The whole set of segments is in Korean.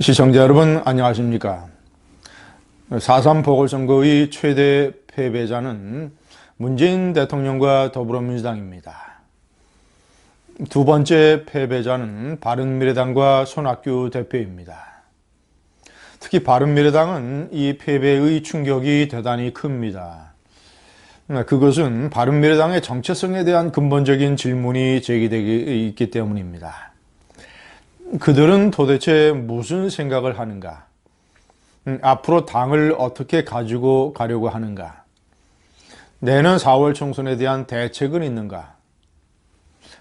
시청자 여러분 안녕하십니까 4.3 보궐선거의 최대 패배자는 문재인 대통령과 더불어민주당입니다. 두 번째 패배자는 바른미래당과 손학규 대표입니다. 특히 바른미래당은 이 패배의 충격이 대단히 큽니다. 그것은 바른미래당의 정체성에 대한 근본적인 질문이 제기되기 있기 때문입니다. 그들은 도대체 무슨 생각을 하는가? 음, 앞으로 당을 어떻게 가지고 가려고 하는가? 내년 4월 총선에 대한 대책은 있는가?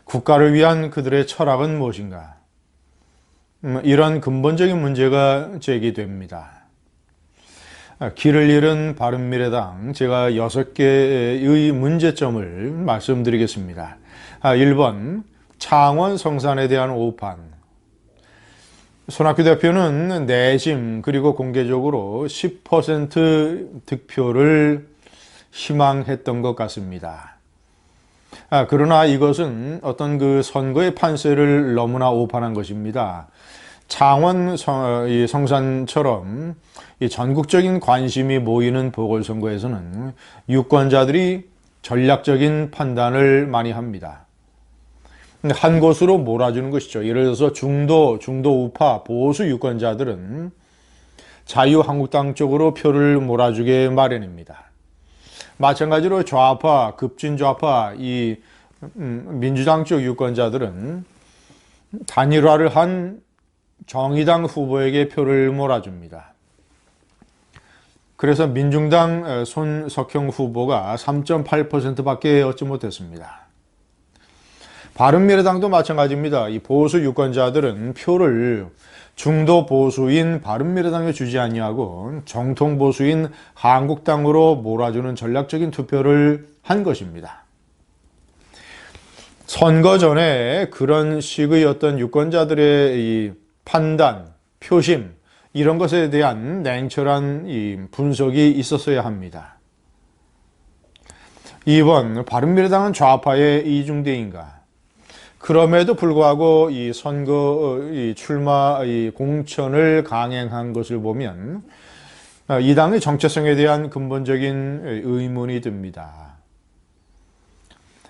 국가를 위한 그들의 철학은 무엇인가? 음, 이런 근본적인 문제가 제기됩니다. 아, 길을 잃은 바른미래당 제가 6개의 문제점을 말씀드리겠습니다. 1번 아, 창원 성산에 대한 오판 손학규 대표는 내심 그리고 공개적으로 10% 득표를 희망했던 것 같습니다. 아, 그러나 이것은 어떤 그 선거의 판세를 너무나 오판한 것입니다. 창원 성, 성산처럼 전국적인 관심이 모이는 보궐선거에서는 유권자들이 전략적인 판단을 많이 합니다. 한 곳으로 몰아주는 것이죠. 예를 들어서 중도, 중도 우파, 보수 유권자들은 자유한국당 쪽으로 표를 몰아주게 마련입니다. 마찬가지로 좌파, 급진좌파, 이 음, 민주당 쪽 유권자들은 단일화를 한 정의당 후보에게 표를 몰아줍니다. 그래서 민중당 손석형 후보가 3.8%밖에 얻지 못했습니다. 바른미래당도 마찬가지입니다. 이 보수 유권자들은 표를 중도 보수인 바른미래당에 주지 아니하고 정통 보수인 한국당으로 몰아주는 전략적인 투표를 한 것입니다. 선거 전에 그런 식의 어떤 유권자들의 이 판단, 표심 이런 것에 대한 냉철한 이 분석이 있었어야 합니다. 2번 바른미래당은 좌파의 이중대인가? 그럼에도 불구하고 이 선거 이 출마 이 공천을 강행한 것을 보면 아, 이 당의 정체성에 대한 근본적인 의문이 듭니다.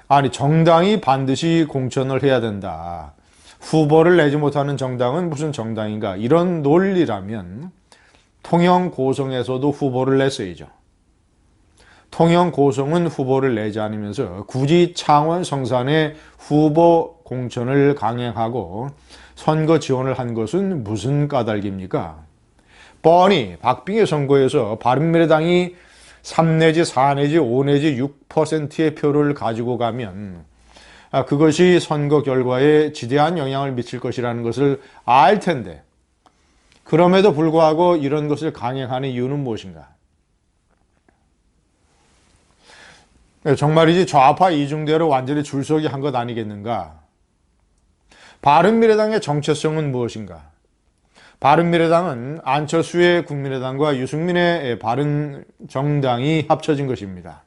아니 정당이 반드시 공천을 해야 된다. 후보를 내지 못하는 정당은 무슨 정당인가? 이런 논리라면 통영 고성에서도 후보를 냈어야죠. 통영 고성은 후보를 내지 않으면서 굳이 창원 성산에 후보 공천을 강행하고 선거 지원을 한 것은 무슨 까닭입니까? 뻔히 박빙의 선거에서 바른미래당이 3 내지 4 내지 5 내지 6%의 표를 가지고 가면 아, 그것이 선거 결과에 지대한 영향을 미칠 것이라는 것을 알 텐데 그럼에도 불구하고 이런 것을 강행하는 이유는 무엇인가? 정말이지 좌파 이중대로 완전히 줄서기 한 것 아니겠는가? 바른미래당의 정체성은 무엇인가? 바른미래당은 안철수의 국민의당과 유승민의 바른정당이 합쳐진 것입니다.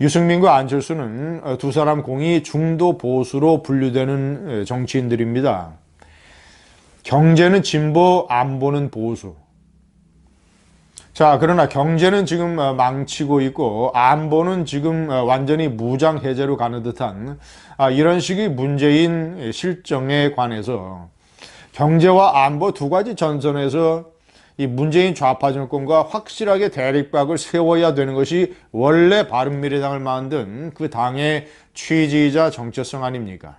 유승민과 안철수는 두 사람 공이 중도 보수로 분류되는 정치인들입니다. 경제는 진보, 안보는 보수. 자, 그러나 경제는 지금 어, 망치고 있고 안보는 지금 어, 완전히 무장 해제로 가는 듯한 아, 이런 식의 문재인 실정에 관해서 경제와 안보 두 가지 전선에서 이 문재인 좌파 정권과 확실하게 대립각을 세워야 되는 것이 원래 바른미래당을 만든 그 당의 취지이자 정체성 아닙니까?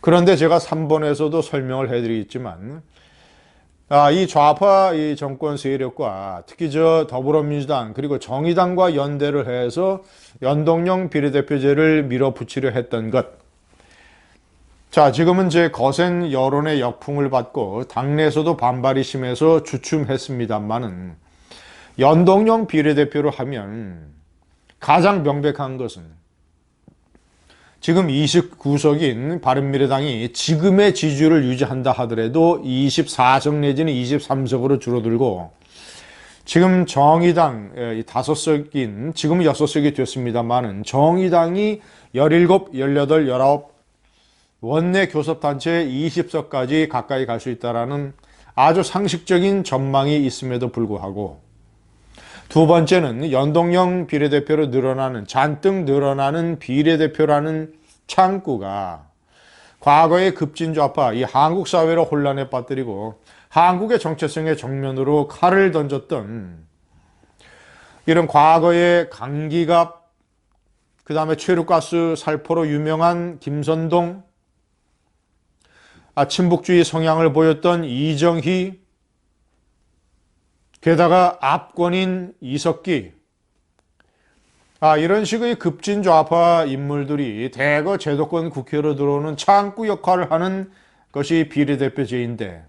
그런데 제가 3번에서도 설명을 해드리겠지만 아, 이 좌파 이 정권 세력과 특히 저 더불어민주당 그리고 정의당과 연대를 해서 연동형 비례대표제를 밀어붙이려 했던 것. 자, 지금은 제 거센 여론의 역풍을 받고 당내에서도 반발이 심해서 주춤했습니다만은 연동형 비례대표를 하면 가장 명백한 것은 지금 29석인 바른미래당이 지금의 지지율을 유지한다 하더라도 24석 내지는 23석으로 줄어들고 지금 정의당 5석인 지금은 6석이 됐습니다만은 정의당이 17, 18, 19 원내 교섭단체 20석까지 가까이 갈 수 있다라는 아주 상식적인 전망이 있음에도 불구하고 두 번째는 연동형 비례대표로 늘어나는 잔뜩 늘어나는 비례대표라는 창구가 과거의 급진좌파 이 한국 사회를 혼란에 빠뜨리고 한국의 정체성의 정면으로 칼을 던졌던 이런 과거의 강기갑 그 다음에 최루가스 살포로 유명한 김선동 아, 친북주의 성향을 보였던 이정희 게다가 압권인 이석기 아, 이런 식의 급진 좌파 인물들이 대거 제도권 국회로 들어오는 창구 역할을 하는 것이 비례대표제인데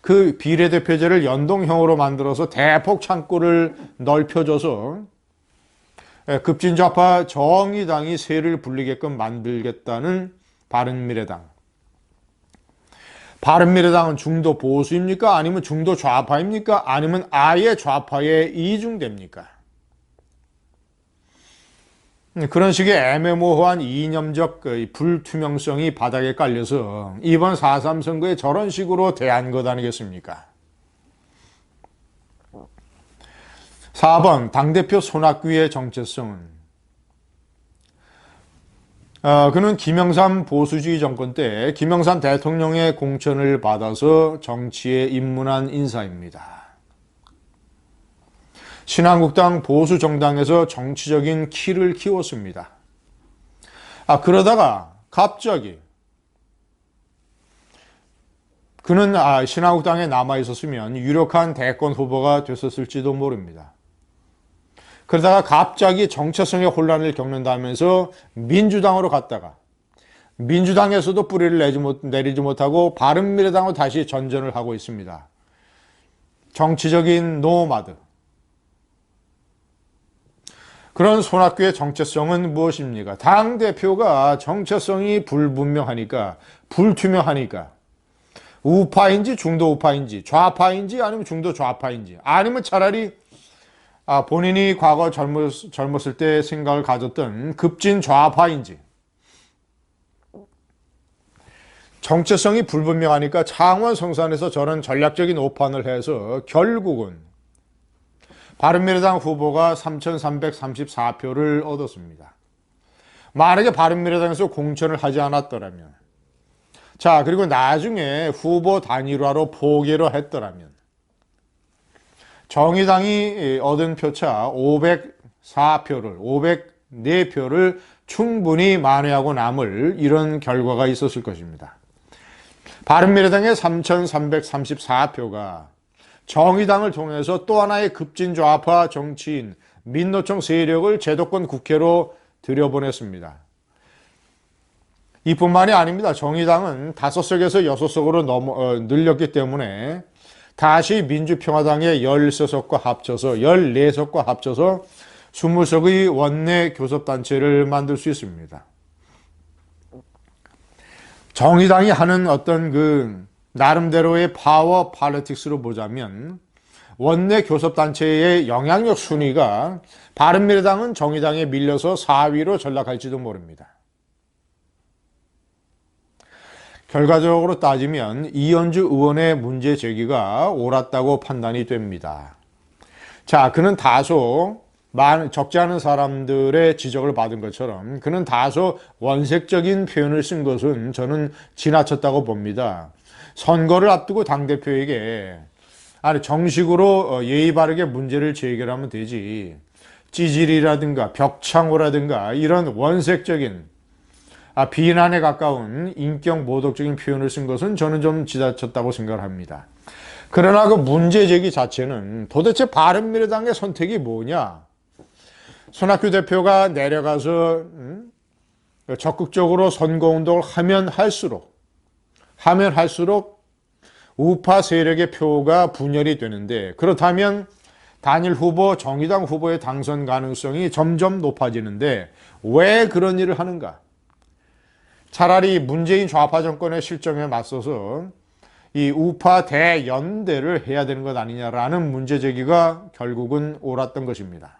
그 비례대표제를 연동형으로 만들어서 대폭 창구를 넓혀줘서 예, 급진 좌파 정의당이 세를 불리게끔 만들겠다는 바른미래당. 바른미래당은 중도 보수입니까? 아니면 중도 좌파입니까? 아니면 아예 좌파에 이중됩니까? 음, 그런 식의 애매모호한 이념적 그 불투명성이 바닥에 깔려서 이번 4.3 선거에 저런 식으로 대한 것 아니겠습니까? 4번 당대표 손학규의 정체성은 어, 그는 김영삼 보수주의 정권 때 김영삼 대통령의 공천을 받아서 정치에 입문한 인사입니다. 신한국당 보수 정당에서 정치적인 키를 키웠습니다. 아 그러다가 갑자기 그는 아, 신한국당에 남아 있었으면 유력한 대권 후보가 됐었을지도 모릅니다. 그러다가 갑자기 정체성의 혼란을 겪는다면서 민주당으로 갔다가 민주당에서도 뿌리를 내지 못, 내리지 못하고 바른미래당으로 다시 전전을 하고 있습니다. 정치적인 노마드. 그런 손학규의 정체성은 무엇입니까? 당대표가 정체성이 불분명하니까, 불투명하니까, 우파인지 중도 우파인지, 좌파인지 아니면 중도 좌파인지, 아니면 차라리 아, 본인이 과거 젊었, 젊었을 때 생각을 가졌던 급진 좌파인지 정체성이 불분명하니까 창원 성산에서 저런 전략적인 오판을 해서 결국은 바른미래당 후보가 3,334표를 얻었습니다. 만약에 바른미래당에서 공천을 하지 않았더라면 자 그리고 나중에 후보 단일화로 포기로 했더라면 정의당이 얻은 표차 504표를 504표를 충분히 만회하고 남을 이런 결과가 있었을 것입니다. 바른미래당의 3,334표가 정의당을 통해서 또 하나의 급진 좌파 정치인 민노총 세력을 제도권 국회로 들여보냈습니다. 이뿐만이 아닙니다. 정의당은 다섯 석에서 여섯 석으로 넘어, 어, 늘렸기 때문에 다시 민주평화당의 13석과 합쳐서 14석과 합쳐서 20석의 원내 교섭단체를 만들 수 있습니다. 정의당이 하는 어떤 그 나름대로의 파워 팔리틱스로 보자면 원내 교섭단체의 영향력 순위가 바른미래당은 정의당에 밀려서 4위로 전락할지도 모릅니다. 결과적으로 따지면 이현주 의원의 문제 제기가 옳았다고 판단이 됩니다. 자, 그는 다소 적지 않은 사람들의 지적을 받은 것처럼 그는 다소 원색적인 표현을 쓴 것은 저는 지나쳤다고 봅니다. 선거를 앞두고 당대표에게 아니 정식으로 어, 예의 바르게 문제를 제기하면 되지 찌질이라든가 벽창호라든가 이런 원색적인 아, 비난에 가까운 인격 모독적인 표현을 쓴 것은 저는 좀 지나쳤다고 생각을 합니다. 그러나 그 문제 제기 자체는 도대체 바른미래당의 선택이 뭐냐? 손학규 대표가 내려가서 음? 적극적으로 선거운동을 하면 할수록 하면 할수록 우파 세력의 표가 분열이 되는데 그렇다면 단일 후보 정의당 후보의 당선 가능성이 점점 높아지는데 왜 그런 일을 하는가? 차라리 문재인 좌파 정권의 실정에 맞서서 이 우파 대연대를 해야 되는 것 아니냐라는 문제 제기가 결국은 옳았던 것입니다.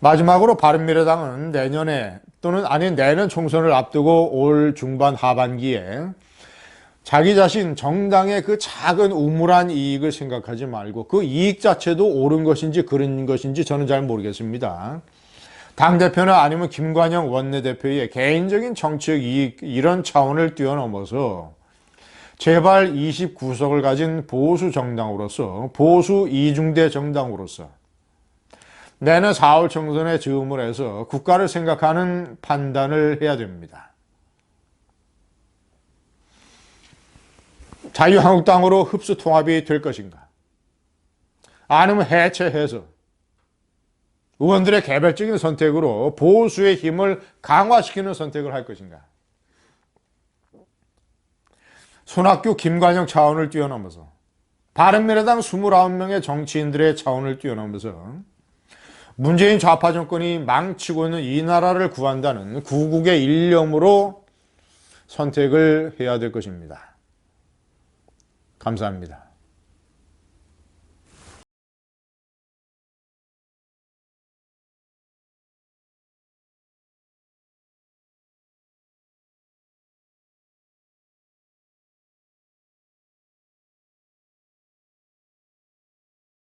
마지막으로 바른미래당은 내년에 또는 아니 내년 총선을 앞두고 올 중반 하반기에 자기 자신 정당의 그 작은 우물한 이익을 생각하지 말고 그 이익 자체도 옳은 것인지 그런 것인지 저는 잘 모르겠습니다. 당대표나 아니면 김관영 원내대표의 개인적인 정치적 이익 이런 차원을 뛰어넘어서 제발 29석을 가진 보수 정당으로서 보수 이중대 정당으로서 내년 4월 총선에 즈음을 해서 국가를 생각하는 판단을 해야 됩니다. 자유한국당으로 흡수 통합이 될 것인가? 아니면 해체해서 의원들의 개별적인 선택으로 보수의 힘을 강화시키는 선택을 할 것인가? 손학규, 김관영 차원을 뛰어넘어서 바른미래당 29명의 정치인들의 차원을 뛰어넘어서 문재인 좌파 정권이 망치고 있는 이 나라를 구한다는 구국의 일념으로 선택을 해야 될 것입니다. 감사합니다.